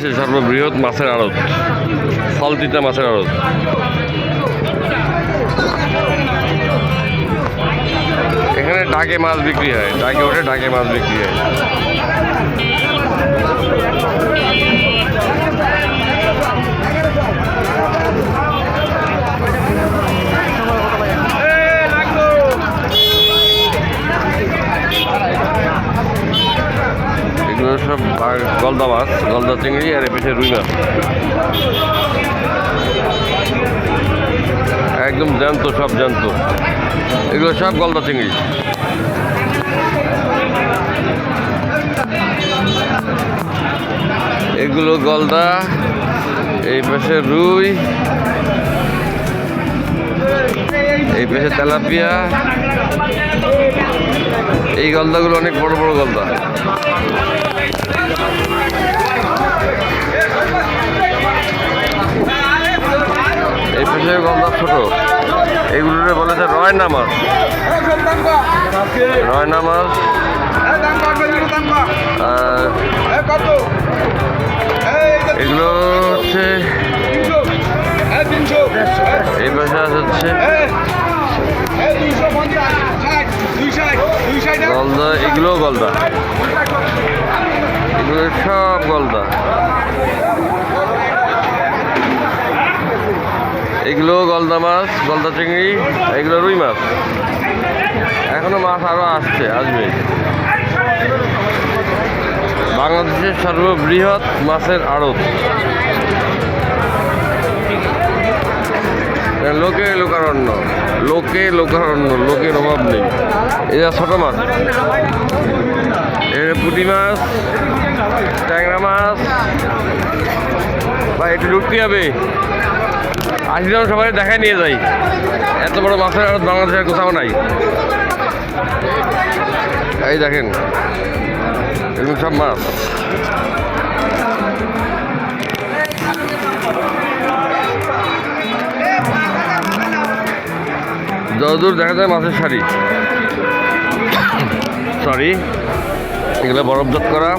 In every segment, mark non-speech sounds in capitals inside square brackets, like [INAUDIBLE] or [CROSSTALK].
সর্ববৃহৎ মাছের আড়ত ফলতিতা মাছের আড়ত। এখানে ডাকে মাছ বিক্রি হয়, ডাকে ওঠে, ডাকে মাছ বিক্রি হয়। গলদা মাছ গলদা চিংড়ি আর এপিঠে রুই মাছ। একদম জ্যান্ত, সব জ্যান্ত। এগুলো সব গলদা চিংড়ি। এগুলো গলদা, এই পাশে রুই, এই পাশে তেলাপিয়া। এই গলদাগুলো অনেক বড় বড় গলদা। এই পাশে গলদা ছোট। এইগুলোরে বলে যে রয়না মাছ রয়না মাছ এগুলো হচ্ছে এই পাশে হচ্ছে গলদা এগুলো গলদা সব গলদা এগুলো গলদা মাছ, গলদা চিংড়ি, এগুলো রুই মাছ। এখনও মাছ আরও আসছে, আসবে। বাংলাদেশের সর্ববৃহৎ মাছের আড়ত। লোকে লোকারণ্য। লোকে লোকারণ্য, লোকের অভাব নেই। এটা ছোট মাছ। এটা পুঁটি মাছ ট্যাংরা মাছ। বা একটু ঢুকতে হবে। আসি যখন সবাই দেখায় নিয়ে যাই। এত বড় মাছের আড়ত বাংলাদেশের কোথাও নাই। এই দেখেন, এগুলো সব মাছ। যতদূর দেখা যায় মাছের শাড়ি সরি [COUGHS] এগুলো বরফজাত করা।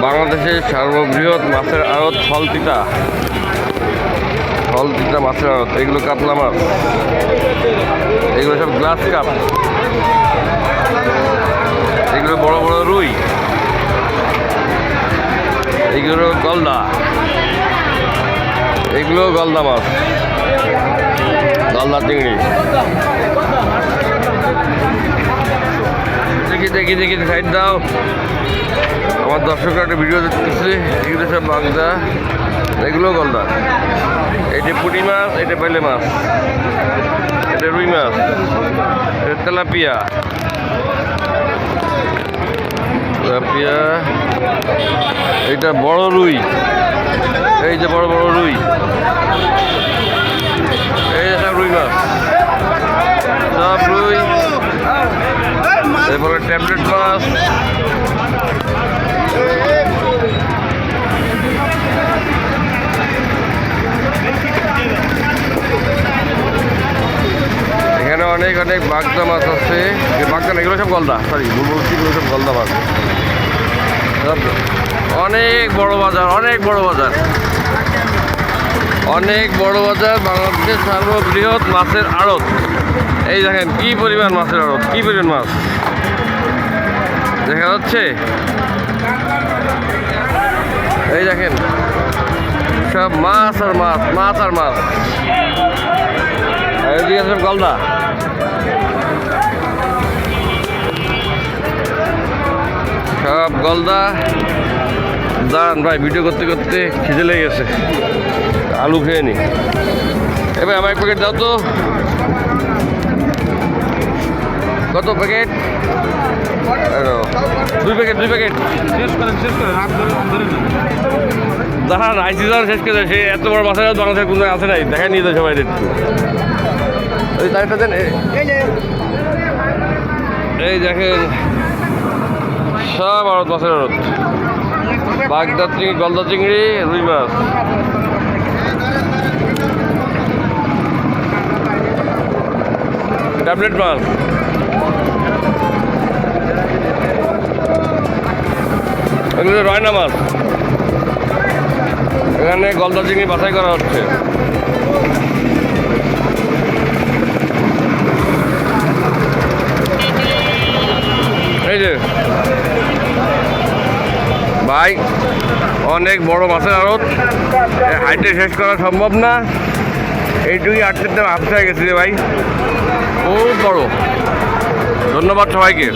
বাংলাদেশের সর্ববৃহৎ মাছের আড়ত ফলতিতা। ফলতিতা মাছের আড়ত, এগুলো কাতলা মাছ। এগুলো সব গ্লাস কাপ। এগুলো বড় বড় রুই। এগুলো গলদা। এগুলো গলদা মাছ। গলদা চিংড়ি। দেখি দেখি দেখি সাইড দাও। আমার দর্শকরা একটা ভিডিও দেখতেছে, এগুলো সব বাগদা এগুলো গলদা এটা পুঁটি মাছ এটা পেলে মাছ। এটা রুই মাছ এটা তেলাপিয়া। তেলাপিয়া এটা বড় রুই। এই যে বড় বড় রুই। এই সব রুই মাছ। সব রুই। এরপরে ট্যাবলেট মাছ। এখানে অনেক অনেক বাগদা মাছ আছে। বাগদা এগুলো সব গলদা সরি ভুল বলছি এগুলো সব গলদা মাছ। অনেক বড় বাজার, অনেক বড় বাজার। অনেক বড় বাজার, বাংলাদেশের সর্ববৃহৎ মাছের আড়ত। এই দেখেন, কি পরিমাণ মাছের আড়ত, কি পরিমাণ মাছ? দেখা যাচ্ছে? এই দেখেন, সব মাছ আর মাছ মাছ আর মাছ। সব গলদা। সব গলদা। দাঁড়ান ভাই ভিডিও করতে করতে খিদে লেগে গেছে। আলু খেয়ে নি। এবার আমার এক প্যাকেট দাও তো। কত প্যাকেট দুই প্যাকেট দুই প্যাকেট শেষ করেন শেষ করেন রাত ধরে ধরে নেন। দাঁড়ান আইসি যখন শেষ করে সে এত বড় আড়ত বাংলাদেশের কোনো আছে নাই। দেখা নিয়ে যায় সবাই একটু ওই তারিখটা দেন এই। দেখেন সব আড়ত মাছের আড়ত বাগদা চিংড়ি গলদা চিংড়ি রুই মাছ। ট্যাবলেট মাল এগুলো রয়না মাছ। এখানে গলদা চিংড়ি বাছাই করা হচ্ছে। অনেক বড় মাছের আড়ত। হাইটে শেষ করা সম্ভব না। এইটুকুই আটকে হাফ হয়ে গেছে ভাই। খুব বড়। ধন্যবাদ সবাইকে।